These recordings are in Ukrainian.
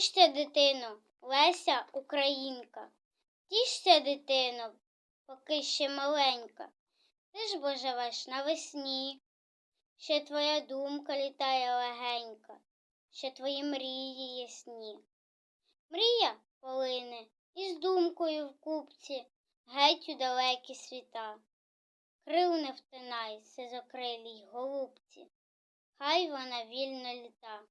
Тішся, дитино, Леся Українка. Тішся, дитино, поки ще маленька. Ти ж бо живеш навесні. Ще твоя думка літає легенька, ще твої мрії ясні. Мрія полине із думкою в купці, геть у далекі світа. Крил не втинай, сизокрилій голубці, хай вона вільно літа.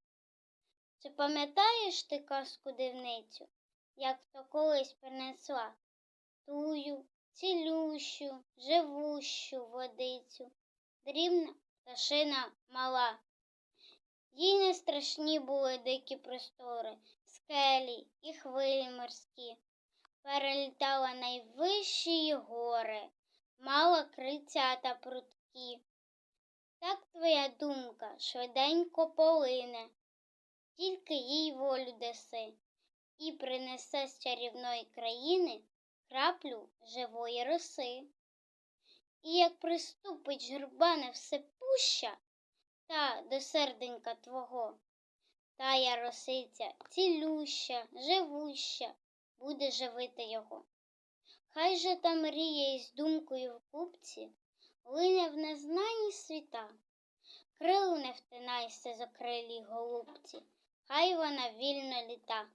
Чи пам'ятаєш ти казку дивницю, як то колись принесла тую, цілющу, живущу водицю, дрібна пташина мала. Їй не страшні були дикі простори, скелі і хвилі морські. Перелітала найвищі гори, мала криця та прутки. Так твоя думка швиденько полине, тільки їй волю даси, і принесе з чарівної країни краплю живої роси. І як приступить журба все пуща, та до серденька твого, тая росиця цілюща, живуща, буде живити його. Хай же та мрія із думкою в купці лине в незнані світа. Крил не втинайся закрилій голубці, хай вона вільно літа.